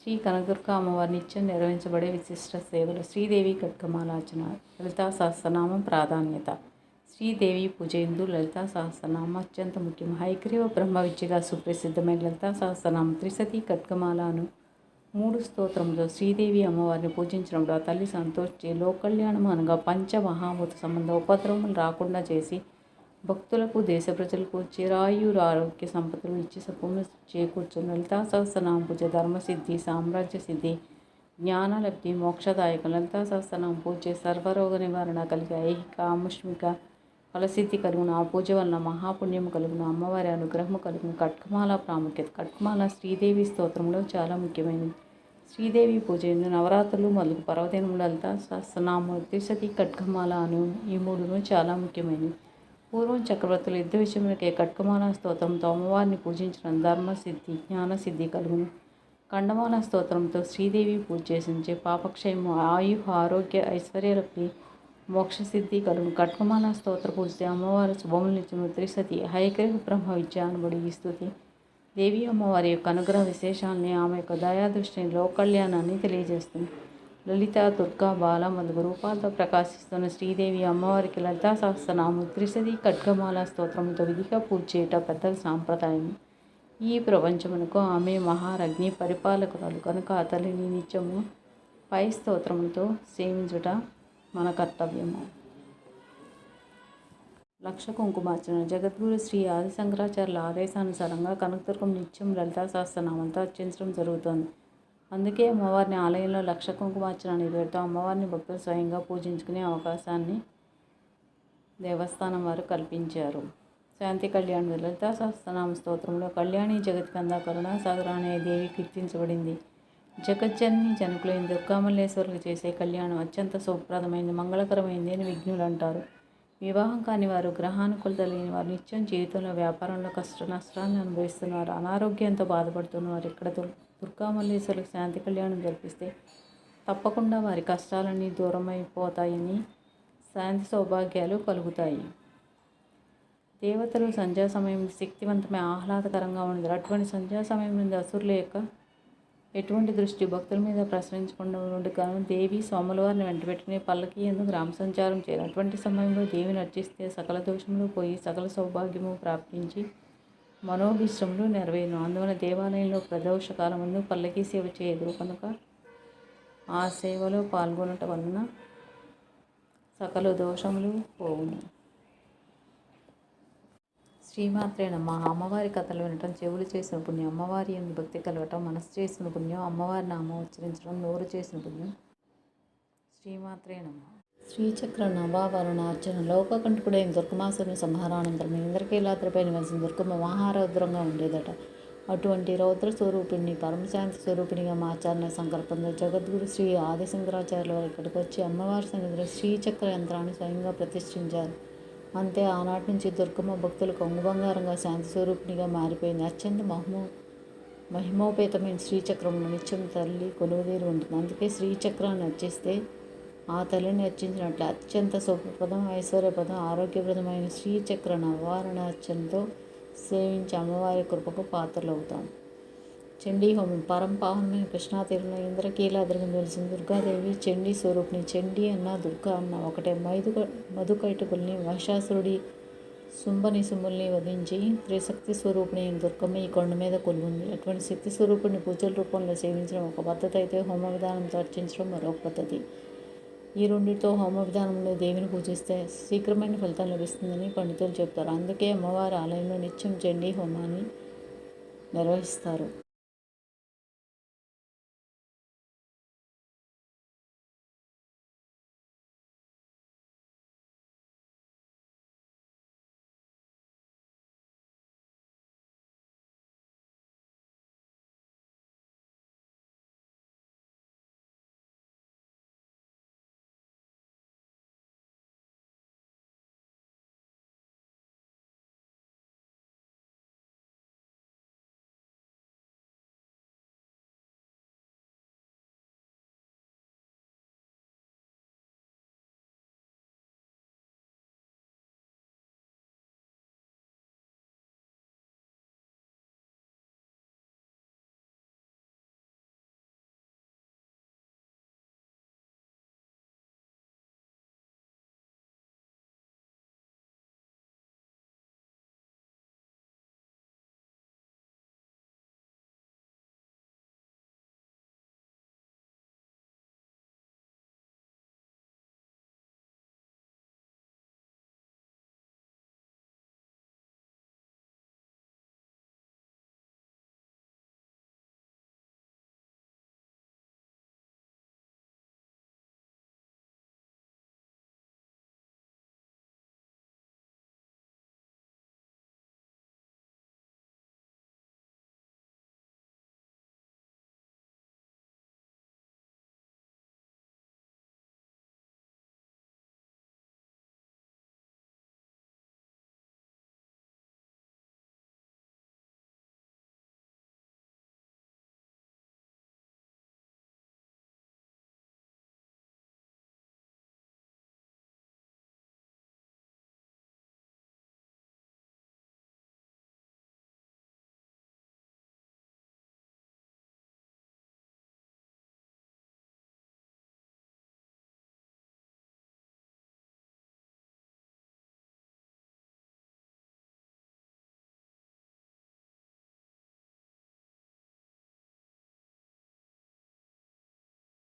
శ్రీ కనకదుర్గ అమ్మవారి నిత్యం నిర్వహించబడే విశిష్ట సేవలు శ్రీదేవి కట్కమాలాచన లలితా సహస్రనామం ప్రాధాన్యత. శ్రీదేవి పూజయందు లలితా సహస్రనామం అత్యంత ముఖ్యం. హైగ్రీవ బ్రహ్మ విద్యగా సుప్రసిద్ధమైన లలితా సహస్రనామం త్రిసతి ఖడ్గమాలను మూడు స్తోత్రములో శ్రీదేవి అమ్మవారిని పూజించినప్పుడు ఆ తల్లి సంతోషించి లోకల్యాణం అనగా పంచమహాభూత సంబంధ ఉపద్రవములు రాకుండా చేసి భక్తులకు దేశ ప్రజలకు చిరాయురు ఆరోగ్య సంపదలు ఇచ్చి సపును చేకూర్చున్న లలితా సహస్రనామ పూజ ధర్మసిద్ధి సామ్రాజ్య సిద్ధి జ్ఞానలబ్ధి మోక్షదాయకం. లలితా సహస్రనామ పూజ సర్వరోగ నివారణ కలిగి ఐహిక ఆముష్మిక ఫలసిద్ధి కలుగును. ఆ పూజ వలన మహాపుణ్యము కలుగును. అమ్మవారి అనుగ్రహము కలుగును. కట్కమాల ప్రాముఖ్యత. కట్కమాల శ్రీదేవి స్తోత్రంలో చాలా ముఖ్యమైనది. శ్రీదేవి పూజ ఎందు నవరాత్రులు మొదలు పర్వదినములు లలిత సహస్రనామ తిరుసతి కట్కమాల అను ఈ మూడును చాలా ముఖ్యమైనవి పూర్వం చక్రవర్తులు యుద్ధ విషయములకే కట్కమాన స్తోత్రంతో అమ్మవారిని పూజించిన ధర్మసిద్ధి జ్ఞానసిద్ధి కలుగును. కండమాల స్తోత్రంతో శ్రీదేవి పూజ చేసించే పాపక్షయము ఆయు ఆరోగ్య ఐశ్వర్యలపి మోక్షసిద్ధి కలుగును. కట్కమాన స్తోత్ర పూజితే అమ్మవారు శుభములిచ్చును త్రిసతి హైగ్రీవ బ్రహ్మ విద్య అనబడి ఇస్తుంది స్థుతి. దేవి అమ్మవారి యొక్క అనుగ్రహ విశేషాలని ఆమె యొక్క దయాదృష్టిని లోకల్యాణాన్ని తెలియజేస్తుంది. లలిత దుర్గా బాల మొదలగు రూపాలతో ప్రకాశిస్తున్న శ్రీదేవి అమ్మవారికి లలితా సహస్రనామం త్రిసది ఖడ్గమాల స్తోత్రంతో విధిగా పూజ చేయట పెద్దల సాంప్రదాయం. ఈ ప్రపంచమునకు ఆమె మహారగ్ని పరిపాలకురాలు కనుక అతలిని తల్లిని నిత్యము పై స్తోత్రములతో సేవించుట మన కర్తవ్యము. లక్ష కుంకుమార్చన. జగద్గురు శ్రీ ఆది శంకరాచార్యుల ఆదేశానుసారంగా కనకదుర్గం నిత్యం లలితా సహస్రనామంతో అర్చించడం జరుగుతోంది. అందుకే అమ్మవారిని ఆలయంలో లక్ష కుంకుమార్చన అనే పేరుతో అమ్మవారిని భక్తులు స్వయంగా పూజించుకునే అవకాశాన్ని దేవస్థానం వారు కల్పించారు. శాంతి కళ్యాణ్ లలిత సహస్రనామ స్తోత్రంలో కళ్యాణి జగత్కంద కరుణాసాగర అనే దేవి కీర్తించబడింది. జగజ్జన్ని జనకులైన దుర్గామల్లేశ్వరులు చేసే కళ్యాణం అత్యంత శుభప్రదమైంది మంగళకరమైంది అని విఘ్నులు అంటారు వివాహం కాని వారు గ్రహానుకూలత లేని వారు నిత్యం జీవితంలో వ్యాపారంలో కష్ట నష్టాలను అనుభవిస్తున్నారు. అనారోగ్యంతో బాధపడుతున్నారు ఇక్కడ దుర్ దుర్గామల్లేశ్వరులకు శాంతి కళ్యాణం జరిపిస్తే తప్పకుండా వారి కష్టాలన్నీ దూరమైపోతాయని శాంతి సౌభాగ్యాలు కలుగుతాయి. దేవతలు సంధ్యా సమయం శక్తివంతమైన ఆహ్లాదకరంగా ఉండదు అటువంటి సంధ్యా సమయం నుండి అసురుల యొక్క ఎటువంటి దృష్టి భక్తుల మీద ప్రసరించకుండా ఉండగాను దేవి సోమలవారిని వెంటబెట్టుకుని పల్లకి ఎందుకు గ్రామ సంచారం చేయాలి అటువంటి సమయంలో దేవిని అర్చిస్తే సకల దోషములు పోయి సకల సౌభాగ్యము ప్రాప్తించి మనోభిష్టములు నెరవేరును. అందువల్ల దేవాలయంలో ప్రదోషకాలం ముందు పల్లకి సేవ చేయదు కనుక ఆ సేవలో పాల్గొనటం వలన సకల దోషములు పోవును. శ్రీమాత్రే నమ్మ అమ్మవారి కథలు వినటం చెవులు చేసిన పుణ్యం అమ్మవారి ఎందు భక్తి కలగటం మనసు చేసిన పుణ్యం అమ్మవారి నామం ఉచ్చరించడం నోరు చేసిన పుణ్యం. శ్రీమాత్రే నమ్మ శ్రీచక్ర నవావరణ అర్చన లోకకంఠకుడైన దుర్గమాసుని సంహారానంతరం ఇంద్రకీలాద్రిపై నివసిన దుర్గమ్మ మహారౌద్రంగా ఉండేదట. అటువంటి రౌద్ర స్వరూపిణి పరమశాంతి స్వరూపిణిగా మార్చాలనే సంకల్పంతో జగద్గురు శ్రీ ఆదిశంకరాచార్యుల వారు ఇక్కడికి వచ్చి అమ్మవారి సన్నిధిలో శ్రీచక్ర యంత్రాన్ని స్వయంగా ప్రతిష్ఠించారు. అంతే ఆనాటి నుంచి దుర్గమ్మ భక్తులు కొంగు బంగారంగా శాంతి స్వరూపిణిగా మారిపోయింది. అత్యంత మహమో మహిమోపేతమైన శ్రీచక్రంలో నిత్యం తల్లి కొలువుదీరు ఉంటుంది. అందుకే శ్రీచక్రాన్ని అర్చిస్తే ఆ తల్లిని అర్చించినట్లు అత్యంత శుభప్రదం ఐశ్వర్యప్రదం ఆరోగ్యప్రదమైన శ్రీచక్ర నవారణ అర్చనతో సేవించి అమ్మవారి కృపకు పాత్రలు అవుతాం చండీ హోమం పరంపావనమైన కృష్ణాతీరంలో ఇంద్రకీలాద్రిని వెలిసిన దుర్గాదేవి చండీ స్వరూపిణి చండీ అన్న దుర్గా అన్న ఒకటే మైదు మధుకైటుకుల్ని మహిషాసురుడి సుంభని సుంబుల్ని వధించి త్రిశక్తి స్వరూపిణి దుర్గమ్మ ఈ కొండ మీద కొలువుంది. అటువంటి శక్తి స్వరూపుణ్ణి పూజల రూపంలో సేవించడం ఒక పద్ధతి అయితే హోమ విధానంతో అర్చించడం మరొక పద్ధతి. ఈ రెండింటితో హోమ విధానంలో దేవిని పూజిస్తే శీఘ్రమైన ఫలితం లభిస్తుందని పండితులు చెప్తారు. అందుకే అమ్మవారి ఆలయంలో నిత్యం చండీ హోమాన్ని నిర్వహిస్తారు.